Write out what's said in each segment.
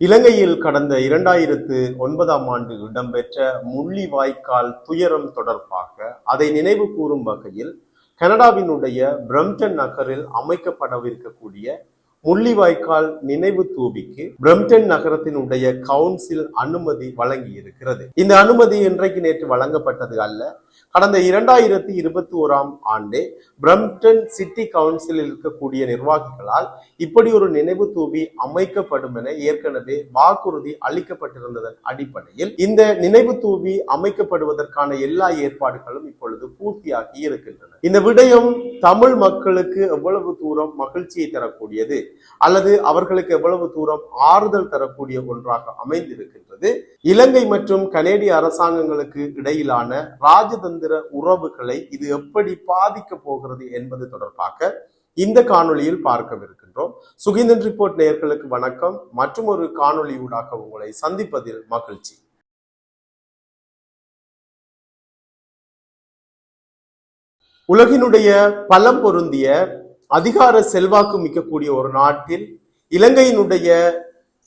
இலங்கையில் கடந்த இரண்டாயிரத்து ஒன்பதாம் ஆண்டு இடம்பெற்ற முள்ளிவாய்க்கால் துயரம் தொடர்பாக அதை நினைவு கூறும் வகையில் கனடாவினுடைய பிரம்டன் நகரில் அமைக்கப்படவிருக்கக்கூடிய முள்ளிவாய்க்கால் நினைவு தூபிக்கு பிரம்டன் நகரத்தினுடைய கவுன்சில் அனுமதி வழங்கி இருக்கிறது இந்த அனுமதி இன்றைக்கு நேற்று வழங்கப்பட்டது அல்ல. கடந்த இரண்டாயிரத்தி இருபத்தி ஓராம் ஆண்டே பிரம்டன் சிட்டி கவுன்சிலில் இருக்கக்கூடிய நிர்வாகிகளால் இப்படி ஒரு நினைவு தூபி அமைக்கப்படும் என ஏற்கனவே வாக்குறுதி அளிக்கப்பட்டிருந்ததன் அடிப்படையில் இந்த நினைவு தூபி அமைக்கப்படுவதற்கான எல்லா ஏற்பாடுகளும் இப்பொழுது பூர்த்தியாகி இருக்கின்றன. இந்த விடயம் தமிழ் மக்களுக்கு எவ்வளவு தூரம் மகிழ்ச்சியை தரக்கூடியது? அல்லது அவர்களுக்கு எவ்வளவு தூரம் ஆறுதல் தரக்கூடிய ஒன்றாக அமைந்திருக்கின்றது. இலங்கை மற்றும் கனேடிய அரசாங்கங்களுக்கு இடையிலான ராஜதந்திர உறவுகளை இது எப்படி பாதிக்க போகிறது என்பது தொடர்பாக இந்த காணொளியில் பார்க்கவிருக்கின்றோம். சுகிந்தன் ரிப்போர்ட் நேயர்களுக்கு வணக்கம். மற்றும் ஒரு காணொளியூடாக உங்களை சந்திப்பதில் மகிழ்ச்சி. உலகினுடைய பலம் பொருந்திய அதிகார செல்வாக்கு மிக்கக்கூடிய ஒரு நாட்டில் இலங்கையினுடைய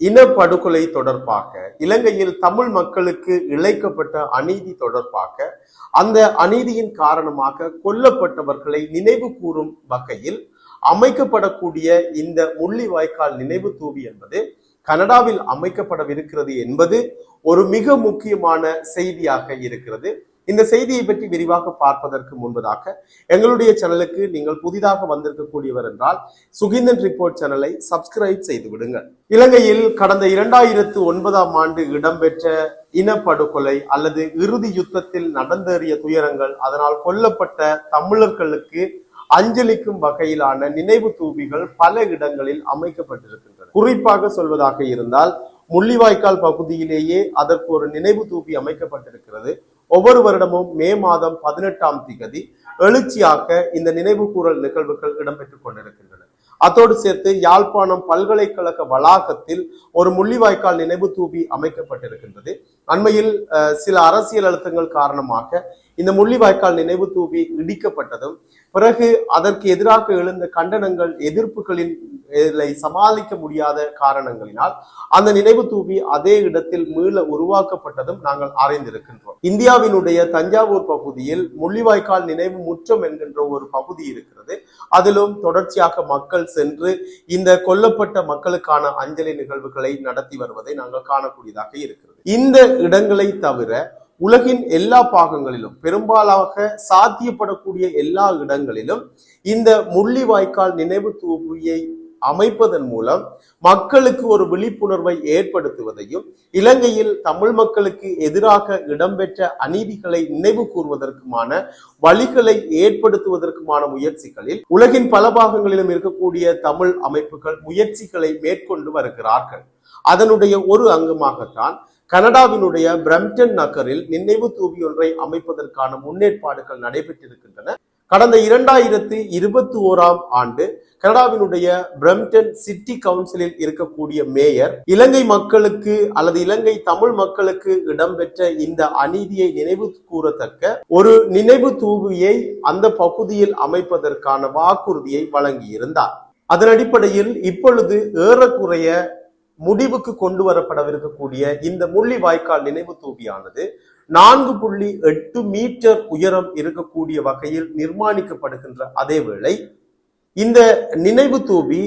இனப்படுகொலை தொடர்பாக இலங்கையில் தமிழ் மக்களுக்கு இழைக்கப்பட்ட அநீதி தொடர்பாக அந்த அநீதியின் காரணமாக கொல்லப்பட்டவர்களை நினைவு கூறும் வகையில் அமைக்கப்படக்கூடிய இந்த முள்ளிவாய்க்கால் நினைவு தூவி என்பது கனடாவில் அமைக்கப்படவிருக்கிறது என்பது ஒரு மிக முக்கியமான செய்தியாக இருக்கிறது. இந்த செய்தியை பற்றி விரிவாக பார்ப்பதற்கு முன்பதாக எங்களுடைய சேனலுக்கு நீங்கள் புதிதாக வந்திருக்கக்கூடியவர் என்றால் சுகிந்தன் ரிப்போர்ட் சேனலை சப்ஸ்கிரைப் செய்து விடுங்கள். இலங்கையில் கடந்த இரண்டாயிரத்து ஒன்பதாம் ஆண்டு இடம்பெற்ற இனப்படுகொலை அல்லது இறுதி யுத்தத்தில் நடந்தேறிய துயரங்கள் அதனால் கொல்லப்பட்ட தமிழர்களுக்கு அஞ்சலிக்கும் வகையிலான நினைவு தூபிகள் பல இடங்களில் அமைக்கப்பட்டிருக்கின்றன. குறிப்பாக சொல்வதாக இருந்தால் முள்ளிவாய்க்கால் பகுதியிலேயே அதற்கு ஒரு நினைவு தூபி அமைக்கப்பட்டிருக்கிறது. ஒவ்வொரு வருடமும் மே மாதம் பதினெட்டாம் திகதி எழுச்சியாக இந்த நினைவு கூறல் நிகழ்வுகள் இடம்பெற்றுக் கொண்டிருக்கின்றன. அத்தோடு சேர்த்து யாழ்ப்பாணம் பல்கலைக்கழக வளாகத்தில் ஒரு முள்ளிவாய்க்கால் நினைவு தூபி அமைக்கப்பட்டிருக்கின்றது. அண்மையில் சில அரசியல் அழுத்தங்கள் காரணமாக இந்த முள்ளிவாய்க்கால் நினைவு தூபி இடிக்கப்பட்டதும் பிறகு அதற்கு எதிராக எழுந்த கண்டனங்கள் எதிர்ப்புகளின் இதை சமாளிக்க முடியாத காரணங்களினால் அந்த நினைவு தூபி அதே இடத்தில் மீள உருவாக்கப்பட்டதும் நாங்கள் அறிந்திருக்கின்றோம். இந்தியாவினுடைய தஞ்சாவூர் பகுதியில் முள்ளிவாய்க்கால் நினைவு முற்றம் என்கின்ற ஒரு பகுதி இருக்கிறது. அதிலும் தொடர்ச்சியாக மக்கள் சென்று இந்த கொல்லப்பட்ட மக்களுக்கான அஞ்சலி நிகழ்வுகளை நடத்தி வருவதை நாங்கள் காணக்கூடியதாக இருக்கிறது. இந்த இடங்களை தவிர உலகின் எல்லா பாகங்களிலும் பெரும்பாலாக சாத்தியப்படக்கூடிய எல்லா இடங்களிலும் இந்த முள்ளிவாய்க்கால் நினைவு தூபியை அமைப்பதன் மூலம் மக்களுக்கு ஒரு விழிப்புணர்வை ஏற்படுத்துவதையும் இலங்கையில் தமிழ் மக்களுக்கு எதிராக இடம்பெற்ற அநீதிகளை நினைவு கூறுவதற்குமான வழிகளை ஏற்படுத்துவதற்குமான முயற்சிகளில் உலகின் பல பாகங்களிலும் இருக்கக்கூடிய தமிழ் அமைப்புகள் முயற்சிகளை மேற்கொண்டு வருகிறார்கள். அதனுடைய ஒரு அங்கமாகத்தான் கனடாவினுடைய பிரம்டன் நகரில் நினைவு தூவி ஒன்றை அமைப்பதற்கான முன்னேற்பாடுகள் நடைபெற்றிருக்கின்றன. கடந்த இரண்டாயிரத்தி இருபத்தி ஓராம் ஆண்டு கனடாவினுடைய பிரம்டன் சிட்டி கவுன்சிலில் இருக்கக்கூடிய மேயர் இலங்கை மக்களுக்கு அல்லது இலங்கை தமிழ் மக்களுக்கு இடம்பெற்ற இந்த அநீதியை நினைவு கூறத்தக்க ஒரு நினைவு தூவியை அந்த பகுதியில் அமைப்பதற்கான வாக்குறுதியை வழங்கியிருந்தார். அதன் அடிப்படையில் இப்பொழுது ஏறக்குறைய முடிவுக்கு கொண்டு வரப்படவிருக்கக்கூடிய இந்த முள்ளி வாய்க்கால் நினைவு தூவியானது நான்கு புள்ளி எட்டு மீட்டர் உயரம் இருக்கக்கூடிய வகையில் நிர்மாணிக்கப்படுகின்ற அதே வேளை இந்த நினைவு தூபி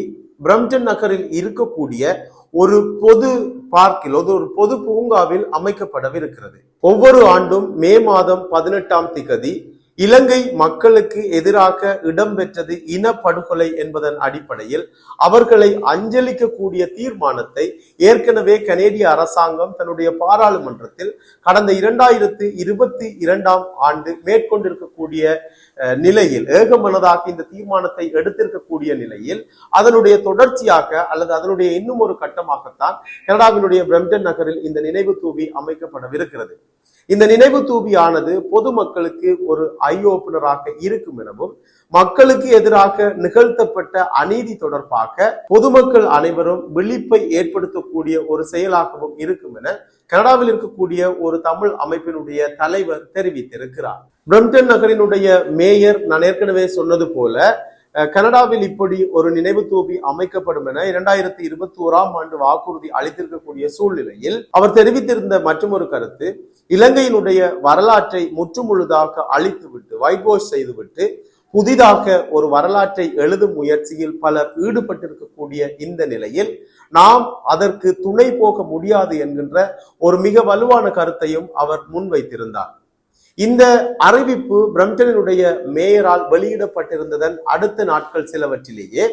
பிரம்டன் நகரில் இருக்கக்கூடிய ஒரு பொது பார்க்கில் ஒரு பொது பூங்காவில் அமைக்கப்படவிருக்கிறது. ஒவ்வொரு ஆண்டும் மே மாதம் பதினெட்டாம் திகதி இலங்கை மக்களுக்கு எதிராக இடம்பெற்றது இனப்படுகொலை என்பதன் அடிப்படையில் அவர்களை அஞ்சலிக்கக்கூடிய தீர்மானத்தை ஏற்கனவே கனேடிய அரசாங்கம் தன்னுடைய பாராளுமன்றத்தில் கடந்த இரண்டாயிரத்து இருபத்தி இரண்டாம் ஆண்டு மேற்கொண்டிருக்கக்கூடிய நிலையில் ஏகமனதாக இந்த தீர்மானத்தை எடுத்திருக்கக்கூடிய நிலையில் அதனுடைய தொடர்ச்சியாக அல்லது அதனுடைய இன்னும் ஒரு கட்டமாகத்தான் கனடாவினுடைய பிரம்டன் நகரில் இந்த நினைவு தூவி அமைக்கப்படவிருக்கிறது. இந்த நினைவு தூபியானது பொதுமக்களுக்கு ஒரு ஐ ஓபனராக இருக்கும் எனவும் மக்களுக்கு எதிராக நிகழ்த்தப்பட்ட அநீதி தொடர்பாக பொதுமக்கள் அனைவரும் விழிப்பை ஏற்படுத்தக்கூடிய ஒரு செயலாகவும் இருக்கும் என கனடாவில் இருக்கக்கூடிய ஒரு தமிழ் அமைப்பினுடைய தலைவர் தெரிவித்திருக்கிறார். பிரம்டன் நகரினுடைய மேயர் நான் ஏற்கனவே சொன்னது போல கனடாவில் இப்படி ஒரு நினைவு தூபி அமைக்கப்படும் என இரண்டாயிரத்தி இருபத்தி ஓராம் ஆண்டு வாக்குறுதி அளித்திருக்கக்கூடிய சூழ்நிலையில் அவர் தெரிவித்திருந்த மற்றொரு கருத்து இலங்கையினுடைய வரலாற்றை முற்றுமுழுதாக அழித்துவிட்டு ஒயிட் வாஷ் செய்துவிட்டு புதிதாக ஒரு வரலாற்றை எழுதும் முயற்சியில் பலர் ஈடுபட்டிருக்கக்கூடிய இந்த நிலையில் நாம் அதற்கு துணை போக முடியாது என்கின்ற ஒரு மிக வலுவான கருத்தையும் அவர் முன்வைத்திருந்தார். இந்த அறிவிப்பு பிரம்டனினுடைய மேயரால் வெளியிடப்பட்டிருந்ததன் அடுத்த நாட்கள் சிலவற்றிலேயே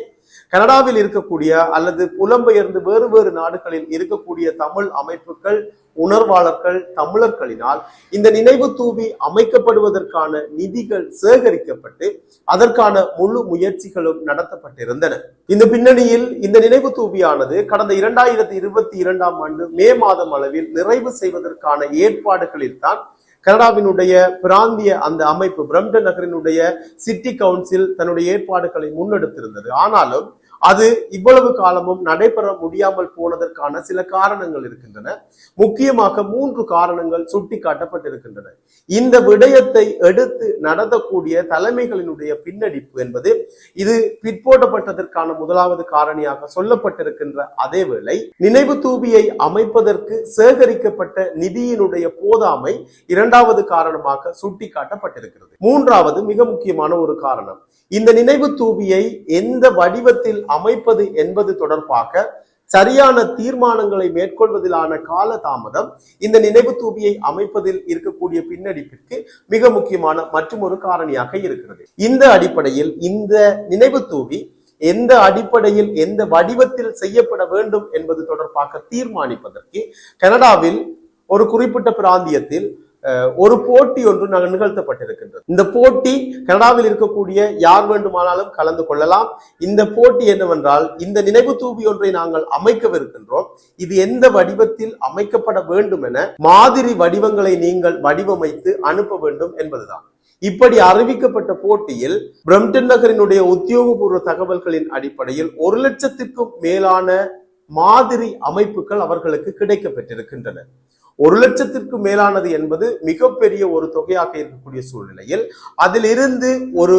கனடாவில் இருக்கக்கூடிய அல்லது புலம்பெயர்ந்து வேறு வேறு நாடுகளில் இருக்கக்கூடிய தமிழ் அமைப்புகள் உணர்வாளர்கள் தமிழர்களினால் இந்த நினைவு தூவி அமைக்கப்படுவதற்கான நிதிகள் சேகரிக்கப்பட்டு அதற்கான முழு முயற்சிகளும் நடத்தப்பட்டிருந்தன. இந்த பின்னணியில் இந்த நினைவு தூவியானது கடந்த இரண்டாயிரத்தி இருபத்தி இரண்டாம் ஆண்டு மே மாதம் அளவில் நிறைவு செய்வதற்கான ஏற்பாடுகளில் தான் கனடாவினுடைய பிராந்திய அந்த அமைப்பு பிரம்டன் நகரினுடைய சிட்டி கவுன்சில் தன்னுடைய ஏற்பாடுகளை முன்னெடுத்திருந்தது. ஆனாலும் அது இவ்வளவு காலமும் நடைபெற முடியாமல் போனதற்கான சில காரணங்கள் இருக்கின்றன. முக்கியமாக மூன்று காரணங்கள் சுட்டி காட்டப்பட்டிருக்கின்றன இந்த விடயத்தை எடுத்து நடத்தக்கூடிய தலைமைகளினுடைய பின்னடிப்பு என்பது இது பிற்போட்டப்பட்டதற்கான முதலாவது காரணியாக சொல்லப்பட்டிருக்கின்ற அதேவேளை நினைவு தூபியை அமைப்பதற்கு சேகரிக்கப்பட்ட நிதியினுடைய போதாமை இரண்டாவது காரணமாக சுட்டிக்காட்டப்பட்டிருக்கிறது. மூன்றாவது மிக முக்கியமான ஒரு காரணம். இந்த நினைவு தூபியை எந்த வடிவத்தில் அமைப்பது என்பது தொடர்பாக சரியான தீர்மானங்களை மேற்கொள்வதிலான கால தாமதம் இந்த நினைவு தூபியை அமைப்பதில் இருக்கக்கூடிய பின்னடிப்பிற்கு மிக முக்கியமான மற்றும் ஒரு காரணியாக இருக்கிறது. இந்த அடிப்படையில் இந்த நினைவு தூவி எந்த அடிப்படையில் எந்த வடிவத்தில் செய்யப்பட வேண்டும் என்பது தொடர்பாக தீர்மானிப்பதற்கு கனடாவில் ஒரு குறிப்பிட்ட பிராந்தியத்தில் ஒரு போட்டி ஒன்று நாங்கள் நிகழ்த்தப்பட்டிருக்கின்றது. இந்த போட்டி கனடாவில் இருக்கக்கூடிய யார் வேண்டுமானாலும் கலந்து கொள்ளலாம். இந்த போட்டி என்னவென்றால் இந்த நினைவு தூபி ஒன்றை நாங்கள் அமைக்கவிருக்கின்றோம். இது எந்த வடிவத்தில் அமைக்கப்பட வேண்டும் என மாதிரி வடிவங்களை நீங்கள் வடிவமைத்து அனுப்ப வேண்டும் என்பதுதான். இப்படி அறிவிக்கப்பட்ட போட்டியில் பிரம்டன் நகரினுடைய உத்தியோகபூர்வ தகவல்களின் அடிப்படையில் ஒரு லட்சத்திற்கும் மேலான மாதிரி அமைப்புகள் அவர்களுக்கு கிடைக்கப்பெற்றிருக்கின்றன. ஒரு லட்சத்திற்கு மேலானது என்பது மிகப்பெரிய ஒரு தொகையாக இருக்கக்கூடிய சூழ்நிலையில் அதிலிருந்து ஒரு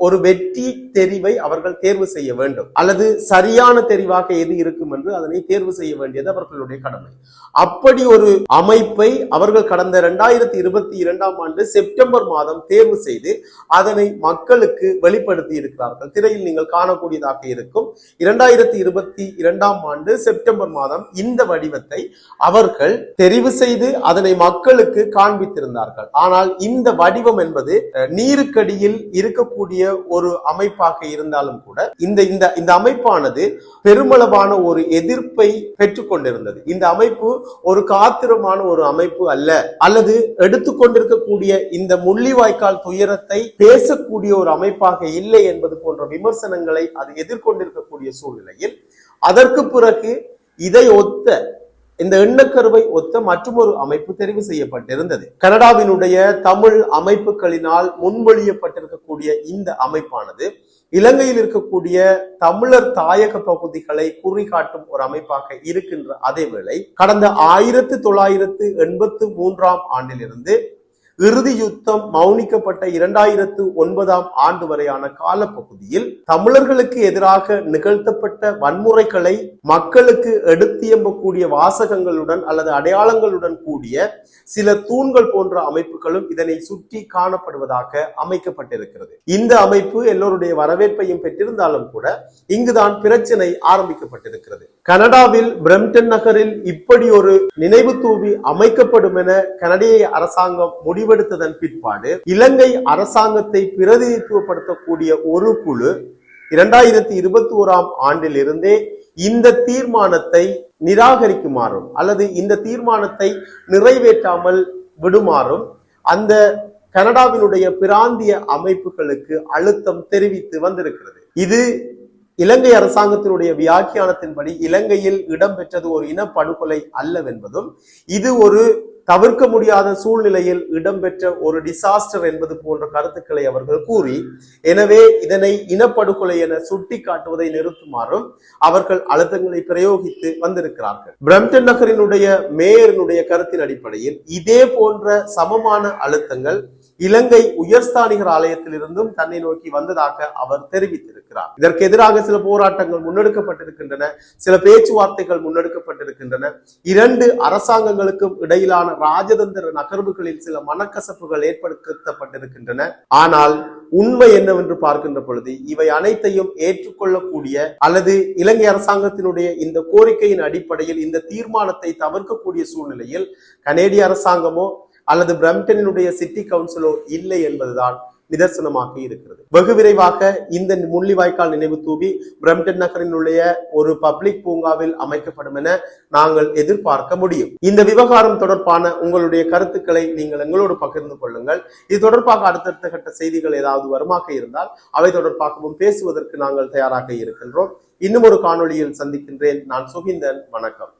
ஒரு வெற்றி தெரிவை அவர்கள் தேர்வு செய்ய வேண்டும். அல்லது சரியான தெரிவாக எது இருக்கும் என்று அதனை தேர்வு செய்ய வேண்டியது அவர்களுடைய கடமை. அப்படி ஒரு அமைப்பை அவர்கள் கடந்த இரண்டாயிரத்தி இருபத்தி இரண்டாம் ஆண்டு செப்டம்பர் மாதம் தேர்வு செய்து அதனை மக்களுக்கு வெளிப்படுத்தி இருக்கிறார்கள். திரையில் நீங்கள் காணக்கூடியதாக இருக்கும். இரண்டாயிரத்தி இருபத்தி இரண்டாம் ஆண்டு செப்டம்பர் மாதம் இந்த வடிவத்தை அவர்கள் தெரிவு செய்து அதனை மக்களுக்கு காண்பித்திருந்தார்கள். ஆனால் இந்த வடிவம் என்பது அஹ், நீருக்கடியில் இருக்கக்கூடிய ஒரு அமைப்பாக இருந்தாலும் கூட இந்த இந்த இந்த அமைப்பானது பெருமளவான ஒரு எதிர்ப்பை பெற்றுக்கொண்டிருந்தது. இந்த அமைப்பு ஒரு காத்திரமான ஒரு அமைப்பு அல்ல. அல்லது எடுத்துக்கொண்டிருக்கக்கூடிய இந்த முள்ளிவாய்க்கால் துயரத்தை பேசக்கூடிய ஒரு அமைப்பாக இல்லை என்பது போன்ற விமர்சனங்களை அது எதிர்கொண்டிருக்கக்கூடிய சூழ்நிலையில் அதற்கு பிறகு இதை ஒத்த இந்த எண்ணக்கருவை ஒத்த மற்றொரு அமைப்பு தெரிவு செய்யப்பட்டிருந்தது. கனடாவினுடைய தமிழ் அமைப்புகளினால் முன்மொழியப்பட்டிருக்கக்கூடிய இந்த அமைப்பானது இலங்கையில் இருக்கக்கூடிய தமிழர் தாயக பகுதிகளை குறிகாட்டும் ஒரு அமைப்பாக இருக்கின்ற அதே வேளை கடந்த ஆயிரத்து தொள்ளாயிரத்து எண்பத்து மூன்றாம் ஆண்டிலிருந்து இறுதி யுத்தம் மௌனிக்கப்பட்ட இரண்டாயிரத்து ஒன்பதாம் ஆண்டு வரையான காலப்பகுதியில் தமிழர்களுக்கு எதிராக நிகழ்த்தப்பட்ட வன்முறைகளை மக்களுக்கு எடுத்தியம்பக்கூடிய வாசகங்களுடன் அல்லது அடையாளங்களுடன் கூடிய சில தூண்கள் போன்ற அமைப்புகளும் இதனை சுற்றி காணப்படுவதாக அமைக்கப்பட்டிருக்கிறது. இந்த அமைப்பு எல்லோருடைய வரவேற்பையும் பெற்றிருந்தாலும் கூட இங்குதான் பிரச்சனை ஆரம்பிக்கப்பட்டிருக்கிறது. கனடாவில் பிரம்டன் நகரில் இப்படி ஒரு நினைவு தூவி அமைக்கப்படும் என கனடிய அரசாங்கம் முடிவு முடிவெடுத்ததன் பிற்பாடு இலங்கை அரசாங்கத்தை பிரதிநிதித்துவப்படுத்தக்கூடிய ஒரு குழு இரண்டாயிரத்தி இருபத்தி ஓராம் ஆண்டிலிருந்தே இந்த தீர்மானத்தை நிராகரிக்குமாறும் அல்லது இந்த தீர்மானத்தை நிறைவேற்றாமல் விடுமாறும் அந்த கனடாவினுடைய பிராந்திய அமைப்புகளுக்கு அழுத்தம் தெரிவித்து வந்திருக்கிறது. இது இலங்கை அரசாங்கத்தினுடைய வியாக்கியானத்தின்படி இலங்கையில் இடம்பெற்றது ஒரு இனப்படுகொலை அல்லவென்பதும் இது ஒரு தவிர்க்க முடியாத சூழ்நிலையில் இடம்பெற்ற ஒரு டிசாஸ்டர் என்பது போன்ற கருத்துக்களை அவர்கள் கூறி எனவே இதனை இனப்படுகொலை என சுட்டி காட்டுவதை நிறுத்துமாறும் அவர்கள் அழுத்தங்களை பிரயோகித்து வந்திருக்கிறார்கள். பிரம்டன் நகரினுடைய மேயரினுடைய கருத்தின் அடிப்படையில் இதே போன்ற சமமான அழுத்தங்கள் இலங்கை உயர்ஸ்தானிகர் ஆலயத்திலிருந்தும் தன்னை நோக்கி வந்ததாக அவர் தெரிவித்திருக்கிறார். இதற்கு எதிராக சில போராட்டங்கள் முன்னெடுக்கப்பட்டிருக்கின்றன. சில பேச்சுவார்த்தைகள் முன்னெடுக்கப்பட்டிருக்கின்றன. இரண்டு அரசாங்கங்களுக்கும் இடையிலான ராஜதந்திர நகர்வுகளில் சில மனக்கசப்புகள் ஏற்படுத்தப்பட்டிருக்கின்றன. ஆனால் உண்மை என்னவென்று பார்க்கின்ற பொழுது இவை அனைத்தையும் ஏற்றுக்கொள்ளக்கூடிய அல்லது இலங்கை அரசாங்கத்தினுடைய இந்த கோரிக்கையின் அடிப்படையில் இந்த தீர்மானத்தை தவிர்க்கக்கூடிய சூழ்நிலையில் கனேடிய அரசாங்கமோ அல்லது பிரம்டனினுடைய சிட்டி கவுன்சிலோ இல்லை என்பதுதான் நிதர்சனமாக இருக்கிறது. வெகு விரைவாக இந்த முள்ளிவாய்க்கால் நினைவு தூவி பிரம்டன் நகரினுடைய ஒரு பப்ளிக் பூங்காவில் அமைக்கப்படும் என நாங்கள் எதிர்பார்க்க முடியும். இந்த விவகாரம் தொடர்பான உங்களுடைய கருத்துக்களை நீங்கள் எங்களோடு பகிர்ந்து கொள்ளுங்கள். இது தொடர்பாக அடுத்தடுத்த கட்ட செய்திகள் ஏதாவது வருமாக இருந்தால் அவை தொடர்பாகவும் பேசுவதற்கு நாங்கள் தயாராக இருக்கின்றோம். இன்னும் ஒரு காணொளியில் சந்திக்கின்றேன். நான் சுகிந்தன். வணக்கம்.